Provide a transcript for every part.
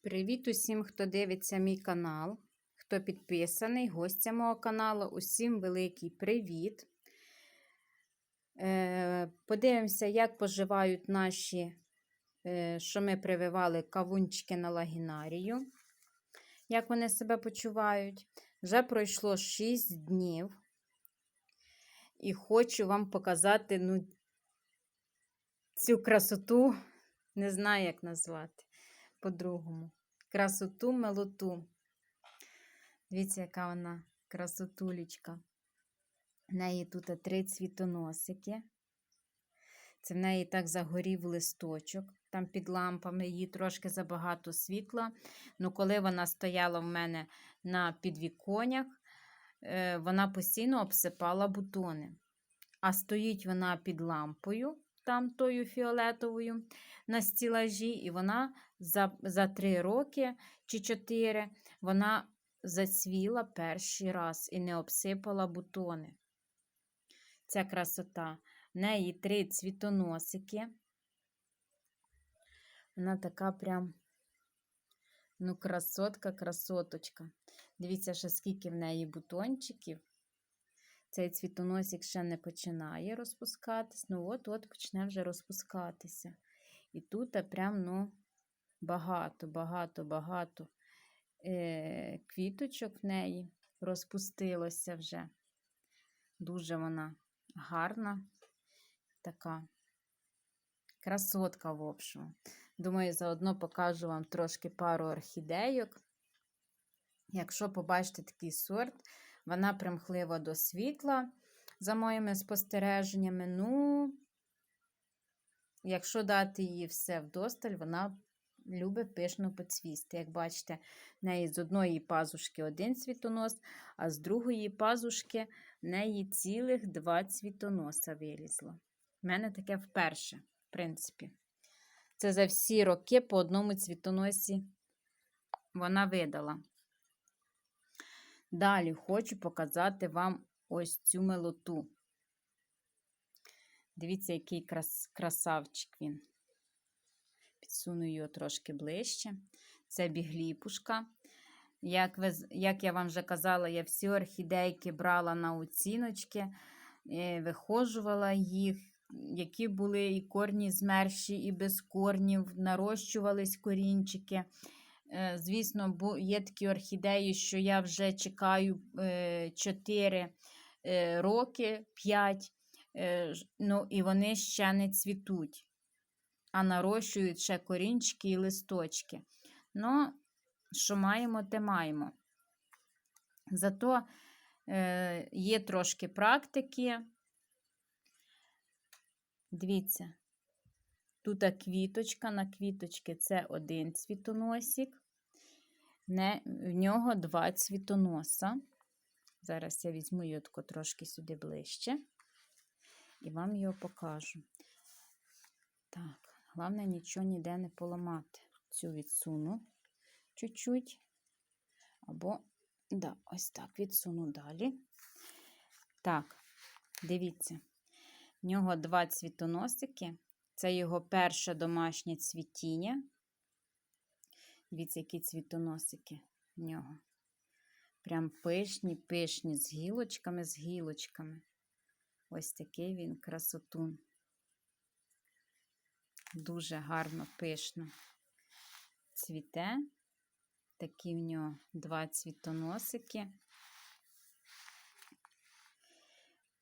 Привіт усім, хто дивиться мій канал, хто підписаний, гостя мого каналу. Усім великий привіт. Е, Подивимося, як поживають наші, е, що ми прививали кавунчики на лагінарію. Як вони себе почувають. Вже пройшло 6 днів. І хочу вам показати ну, цю красоту, не знаю, як назвати по-другому. Красоту милоту. Дивіться, яка вона красотулечка. В неї тут три цвітоносики. Це в неї так загорів листочок. Там під лампами її трошки забагато світла. Ну, коли вона стояла в мене на підвіконнях, е, вона постійно обсипала бутони. А стоїть вона під лампою, там тою фіолетовою, на стілажі, і вона за за три роки чи чотири вона зацвіла перший раз і не обсипала бутони. Ця красота. В неї три цвітоносики. Вона така прям, ну, красотка, красоточка. Дивіться, ще скільки в неї бутончиків. Цей цвітоносик ще не починає розпускатись. Ну, от-от почне вже розпускатися. І тут прям, ну, багато, багато, багато е, квіточок в неї розпустилося вже. Дуже вона гарна, така красотка, в общем. Думаю, заодно покажу вам трошки пару орхідейок. Якщо побачите такий сорт, вона примхлива до світла, за моїми спостереженнями. Ну, якщо дати їй все вдосталь, вона любить пишно поцвісти. Як бачите, в неї з одної пазушки один цвітонос, а з другої пазушки в неї цілих два цвітоноса вилізло. У мене таке вперше, в принципі. Це за всі роки по одному цвітоносі вона видала. Далі хочу показати вам ось цю милоту. Дивіться, який крас красавчик він. Підсуну його трошки ближче. Це бігліпушка. Як ви, як я вам вже казала, я всі орхідейки брала на оціночки, е, вихожувала їх, які були і корні змерші, і без корнів, нарощувались корінчики. Е, звісно, є такі орхідеї, що я вже чекаю 4 е, роки, 5, ну і вони ще не цвітуть а нарощують ще корінчики і листочки. Ну, що маємо, те маємо. Зато е, є трошки практики. Дивіться, тут квіточка на квіточки це один цвітоносик, Не, в нього два цвітоноса. Зараз я візьму його трошки сюди ближче і вам його покажу. Так. Головне, нічого ніде не поламати. Цю відсуну чуть-чуть. Або, да, ось так відсуну далі. Так, дивіться, в нього два цвітоносики. Це його перше домашнє цвітіння. Дивіться, які цвітоносики в нього. Прям пишні, пишні, з гілочками, з гілочками. Ось такий він красотун. Дуже гарно, пишно цвіте. Такі в нього два цвітоносики.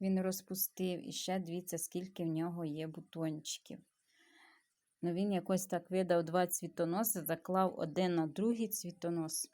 Він розпустив і ще дивіться, скільки в нього є бутончиків. Ну, Він якось так видав два цвітоноси, заклав один на другий цвітонос.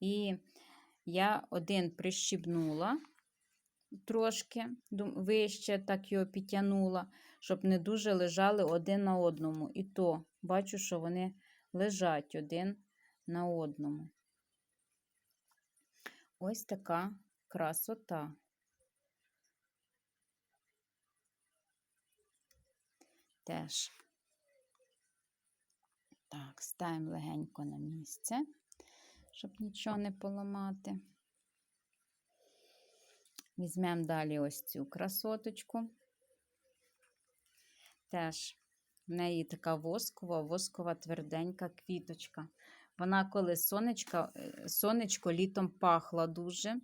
І я один прищібнула трошки вище, так його підтягнула, щоб не дуже лежали один на одному. І то бачу, що вони лежать один на одному. Ось така красота. Теж. Так, ставимо легенько на місце, щоб нічого не поламати. Візьмемо далі ось цю красоточку. Теж в неї така воскова, воскова тверденька квіточка. Вона, коли сонечко, е, сонечко літом пахла дуже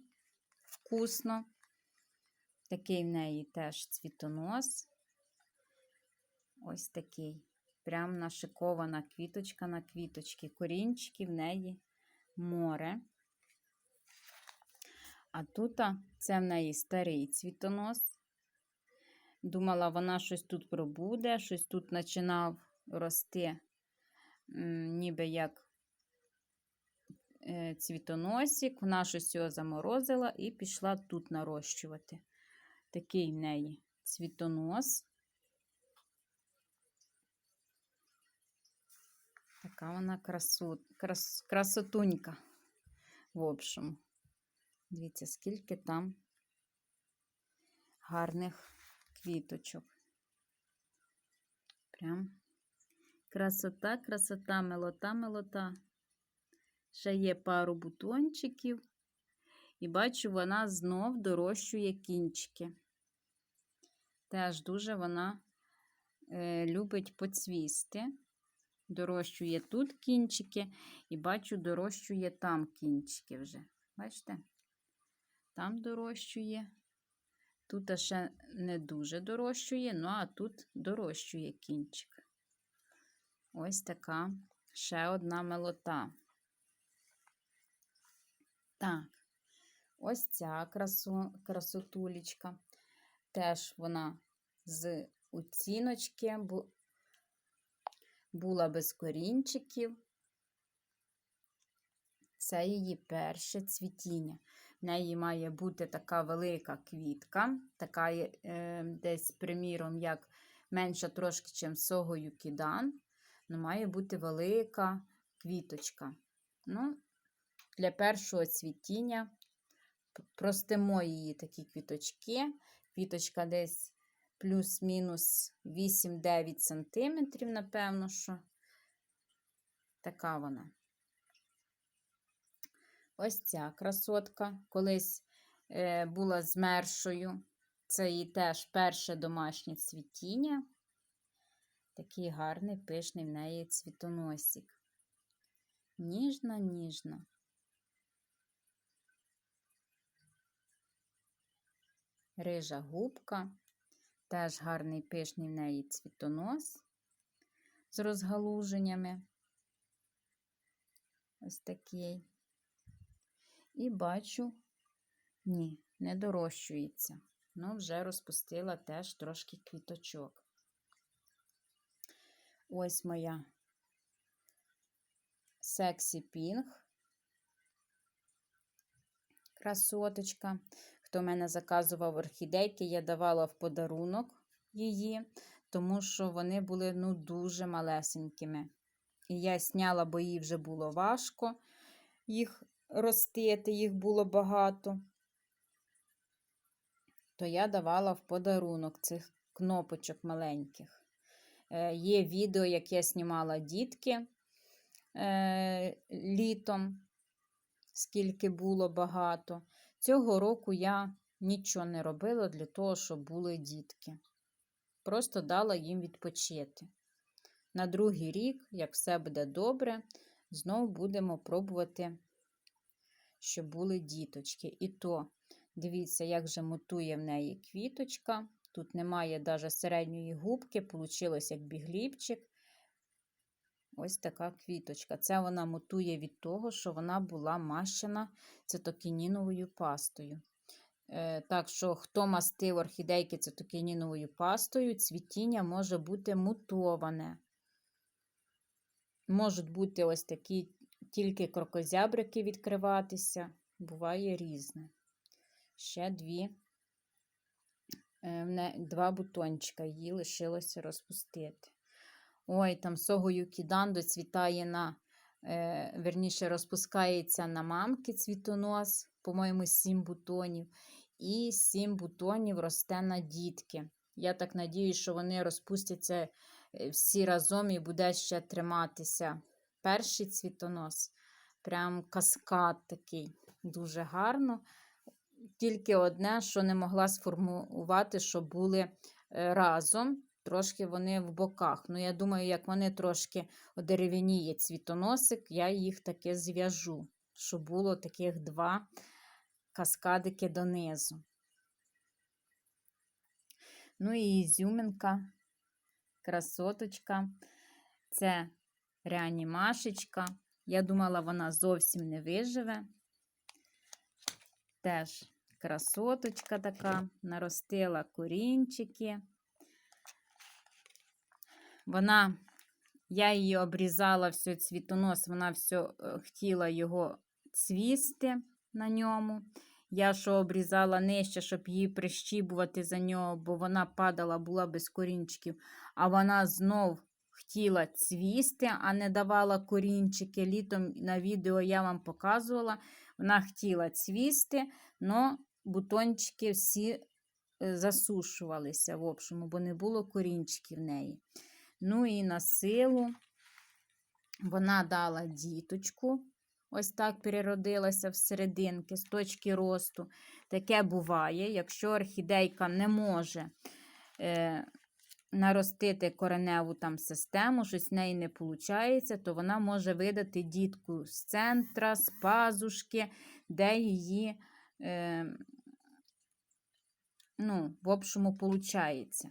вкусно. Такий в неї теж цвітонос. Ось такий. Прям нашикована квіточка на квіточки. Корінчики в неї море. А тут це в неї старий цвітонос. Думала, вона щось тут пробуде, щось тут починав рости, ніби як е, цвітоносик. Вона щось його заморозила і пішла тут нарощувати. Такий в неї цвітонос. Така вона красу, крас, красотунька. В общем, дивіться, скільки там гарних квіточок. Прям красота, красота, милота, милота. Ще є пару бутончиків. І бачу, вона знов дорощує кінчики. Теж дуже вона е, любить поцвісти. Дорощує тут кінчики, і бачу, дорощує там кінчики вже. Бачите? Там дорощує. Тут ще не дуже дорощує, ну а тут дорощує кінчик. Ось така ще одна милота. Так, ось ця красу, красотулечка. Теж вона з оціночки була без корінчиків. Це її перше цвітіння. В неї має бути така велика квітка, така е, десь, приміром, як менша трошки, ніж согою кідан. Ну, має бути велика квіточка. Ну, Для першого цвітіння простимо її такі квіточки. Квіточка десь плюс-мінус 8-9 см, напевно, що така вона. Ось ця красотка колись е, була змершою. Це її теж перше домашнє цвітіння. Такий гарний, пишний в неї цвітоносик. Ніжна, ніжна. Рижа губка. Теж гарний пишний в неї цвітонос з розгалуженнями. Ось такий. І бачу, ні, не дорощується. Ну, вже розпустила теж трошки квіточок. Ось моя сексі пінг. Красоточка. Хто в мене заказував орхідейки, я давала в подарунок її, тому що вони були ну, дуже малесенькими. І я сняла, бо їй вже було важко їх ростити, їх було багато. То я давала в подарунок цих кнопочок маленьких. Е, Є відео, як я знімала дітки е, літом, скільки було багато. Цього року я нічого не робила для того, щоб були дітки. Просто дала їм відпочити. На другий рік, як все буде добре, знову будемо пробувати, щоб були діточки. І то, дивіться, як же мутує в неї квіточка. Тут немає навіть середньої губки, вийшло як бігліпчик. Ось така квіточка. Це вона мутує від того, що вона була мащена цитокініновою пастою. Е, так що, хто мастив орхідейки цитокініновою пастою, цвітіння може бути мутоване. Можуть бути ось такі тільки крокозябрики відкриватися, буває різне. Ще дві, е, два бутончика її лишилося розпустити. Ой, там согою кідан доцвітає на, е, верніше, розпускається на мамки цвітонос, по-моєму, сім бутонів. І сім бутонів росте на дітки. Я так надію, що вони розпустяться е, всі разом і буде ще триматися. Перший цвітонос. Прям каскад такий. Дуже гарно. Тільки одне, що не могла сформувати, що були е, разом трошки вони в боках. Ну, я думаю, як вони трошки одерев'яніє цвітоносик, я їх таки зв'яжу, щоб було таких два каскадики донизу. Ну і ізюминка, красоточка. Це реанімашечка. Я думала, вона зовсім не виживе. Теж красоточка така, наростила корінчики. Вона, я її обрізала все цвітонос, вона все хотіла його цвісти на ньому. Я що обрізала нижче, щоб її прищібувати за нього, бо вона падала, була без корінчиків, а вона знов хотіла цвісти, а не давала корінчики. Літом на відео я вам показувала. Вона хотіла цвісти, але бутончики всі е, засушувалися, в общому, бо не було корінчиків в неї. Ну і на силу вона дала діточку. Ось так переродилася всерединки з точки росту. Таке буває, якщо орхідейка не може е, наростити кореневу там систему, щось в неї не виходить, то вона може видати дітку з центра, з пазушки, де її, е, ну, в общому, виходить.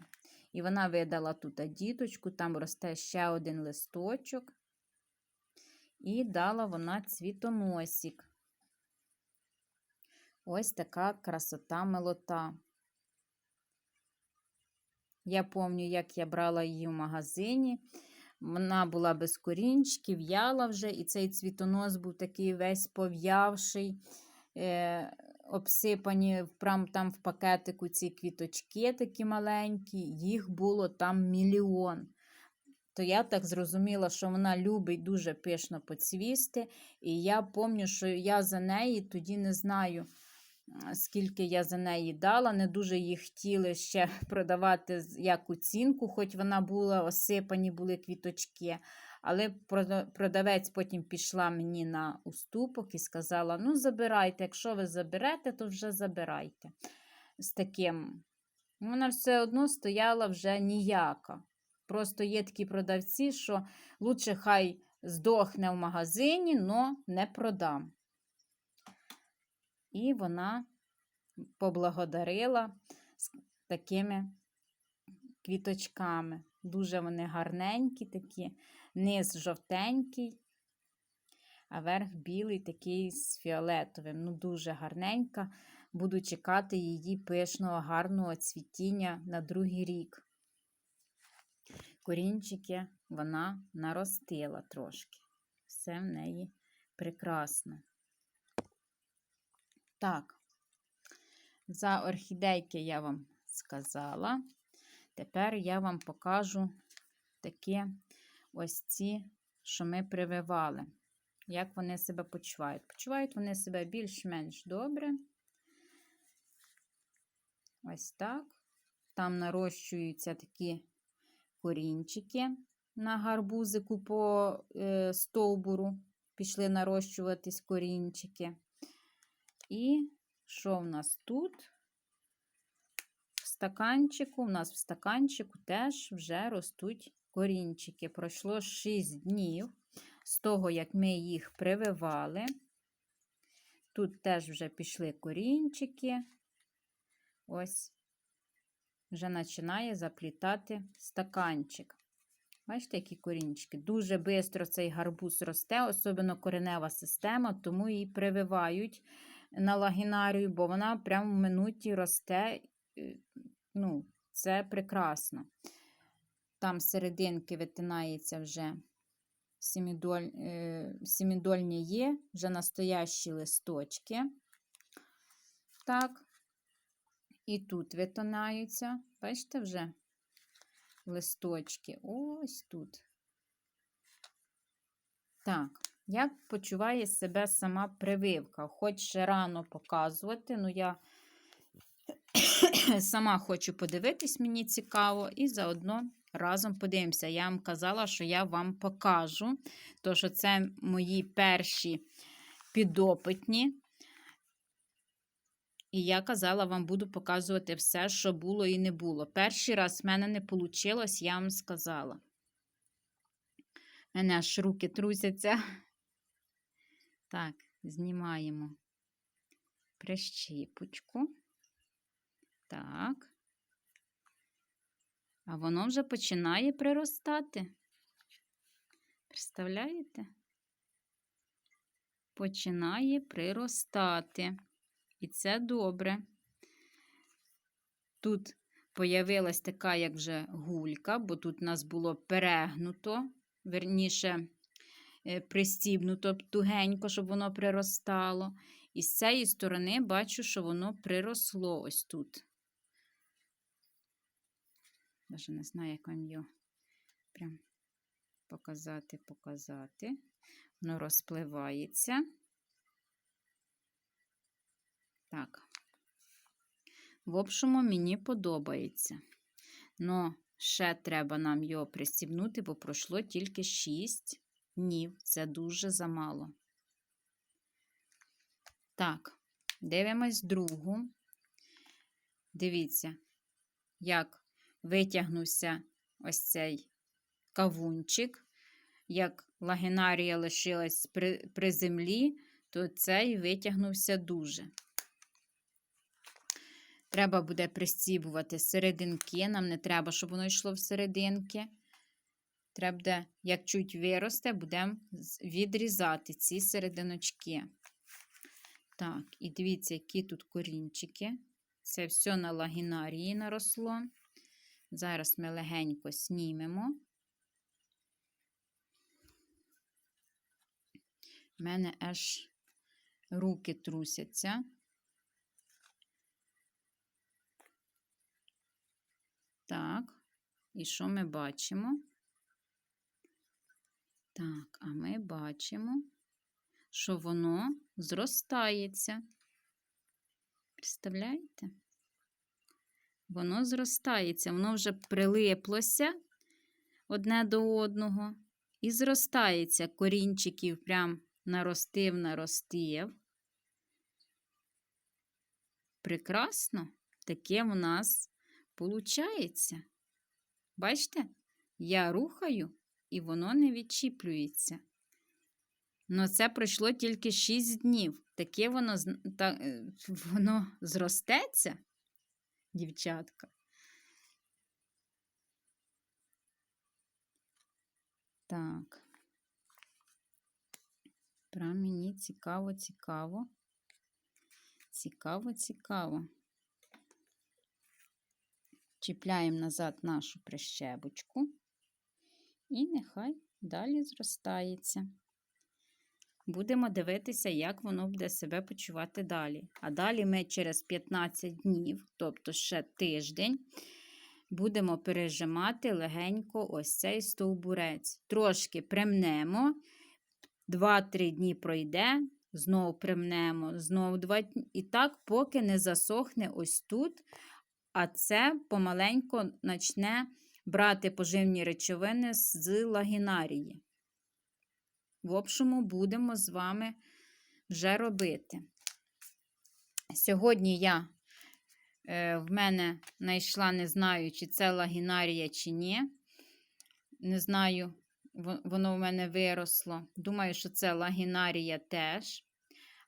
І вона видала тут діточку, там росте ще один листочок. І дала вона цвітоносик. Ось така красота милота. Я пам'ятаю, як я брала її в магазині. Вона була без корінчиків, в'яла вже, і цей цвітонос був такий весь пов'явший, е, обсипані прям там в пакетику ці квіточки такі маленькі, їх було там мільйон. То я так зрозуміла, що вона любить дуже пишно поцвісти. І я пам'ятаю, що я за неї тоді не знаю скільки я за неї дала. Не дуже їх хотіли ще продавати як оцінку, хоч вона була, осипані були квіточки. Але продавець потім пішла мені на уступок і сказала: ну, забирайте, якщо ви заберете, то вже забирайте. З таким. Вона все одно стояла вже ніяка. Просто є такі продавці, що лучше хай здохне в магазині, але не продам. І вона поблагодарила з такими квіточками. Дуже вони гарненькі такі, низ жовтенький, а верх білий такий з фіолетовим. Ну, дуже гарненька. Буду чекати її пишного, гарного цвітіння на другий рік. Корінчики вона наростила трошки. Все в неї прекрасно. Так, за орхідейки я вам сказала. Тепер я вам покажу такі ось ці, що ми прививали. Як вони себе почувають. Почувають вони себе більш-менш добре. Ось так. Там нарощуються такі корінчики на гарбузику по е, стовбуру. Пішли нарощуватись корінчики. І що в нас тут? В стаканчику, у нас в стаканчику теж вже ростуть корінчики. Пройшло 6 днів з того, як ми їх прививали. Тут теж вже пішли корінчики. Ось, вже починає заплітати стаканчик. Бачите, які корінчики. Дуже швидко цей гарбуз росте, особливо коренева система, тому її прививають на лагінарію, бо вона прямо в минуті росте. Ну, Це прекрасно. Там серединки витинається вже сімідоль, е, сімідольні є, вже настоящі листочки. Так, і тут витинаються, бачите, вже листочки. Ось тут. Так. Як почуває себе сама прививка? Хоч рано показувати, ну я сама хочу подивитись, мені цікаво, і заодно разом подивимося. Я вам казала, що я вам покажу, то що це мої перші підопитні. І я казала, вам буду показувати все, що було і не було. Перший раз в мене не вийшло, я вам сказала. Мене аж руки трусяться. Так, знімаємо прищіпочку. Так. А воно вже починає приростати. Представляєте? Починає приростати. І це добре. Тут появилась така, як вже гулька, бо тут у нас було перегнуто, верніше, е, пристібнуто тугенько, щоб воно приростало. І з цієї сторони бачу, що воно приросло ось тут. Даже не знаю, як вам його прям показати, показати. Воно розпливається. Так. В общому, мені подобається. Но ще треба нам його пристібнути, бо пройшло тільки 6 днів. Це дуже замало. Так, дивимось другу. Дивіться, як витягнувся ось цей кавунчик. Як лагінарія лишилась при, при землі, то цей витягнувся дуже. Треба буде пристібувати серединки. Нам не треба, щоб воно йшло в серединки. Треба, як чуть виросте, будемо відрізати ці серединочки. Так, і дивіться, які тут корінчики. Це все на лагінарії наросло. Зараз ми легенько знімемо. У мене аж руки трусяться. Так, і що ми бачимо? Так, а ми бачимо, що воно зростається. Представляєте? Воно зростається, воно вже прилиплося одне до одного і зростається. Корінчиків прям наростив, наростив. Прекрасно, таке в нас Получається. Бачите, я рухаю, і воно не відчіплюється. Но це пройшло тільки 6 днів. Таке воно та, е, воно зростеться, дівчатка. Так. Прям мені цікаво, цікаво. Цікаво, цікаво. Чіпляємо назад нашу прищебочку, і нехай далі зростається. Будемо дивитися, як воно буде себе почувати далі. А далі ми через 15 днів, тобто ще тиждень, будемо пережимати легенько ось цей стовбурець. Трошки примнемо, 2-3 дні пройде, знову примнемо, знову 2 дні. І так, поки не засохне ось тут а це помаленько почне брати поживні речовини з лагінарії. В общому, будемо з вами вже робити. Сьогодні я е, в мене знайшла, не знаю, чи це лагінарія, чи ні. Не знаю, воно в мене виросло. Думаю, що це лагінарія теж.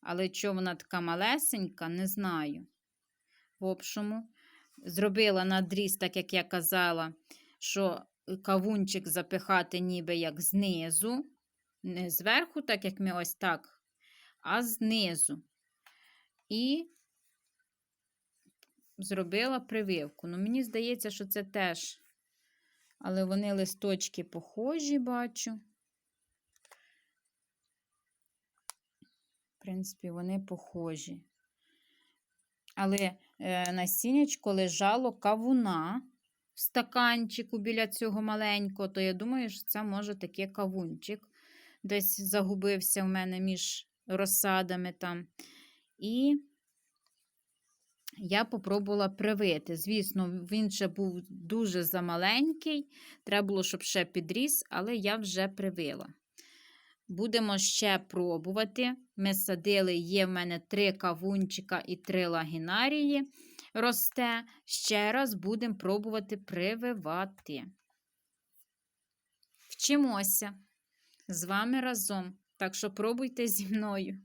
Але що вона така малесенька, не знаю. В общому, зробила надріз, так як я казала, що кавунчик запихати ніби як знизу, не зверху, так як ми ось так, а знизу. І зробила прививку. Ну, мені здається, що це теж, але вони листочки похожі, бачу. В принципі, вони похожі. Але е, насіннячко лежало кавуна в стаканчику біля цього маленького, то я думаю, що це може такий кавунчик. Десь загубився в мене між розсадами там. І я попробувала привити. Звісно, він ще був дуже замаленький, треба було, щоб ще підріс, але я вже привила. Будемо ще пробувати. Ми садили, є в мене три кавунчика і три лагінарії росте. Ще раз будемо пробувати прививати. Вчимося з вами разом. Так що пробуйте зі мною.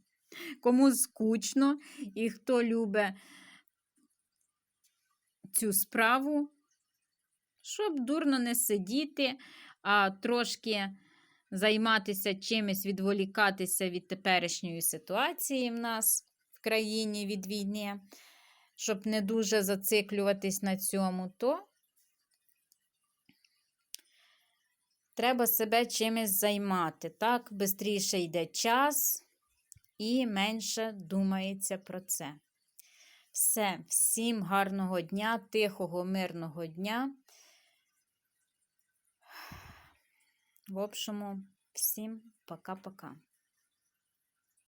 Кому скучно і хто любить цю справу, щоб дурно не сидіти, а трошки займатися чимось, відволікатися від теперішньої ситуації в нас в країні від війни, щоб не дуже зациклюватись на цьому, то треба себе чимось займати. Так, бистріше йде час і менше думається про це. Все, всім гарного дня, тихого, мирного дня. В общем, всім пока-пока.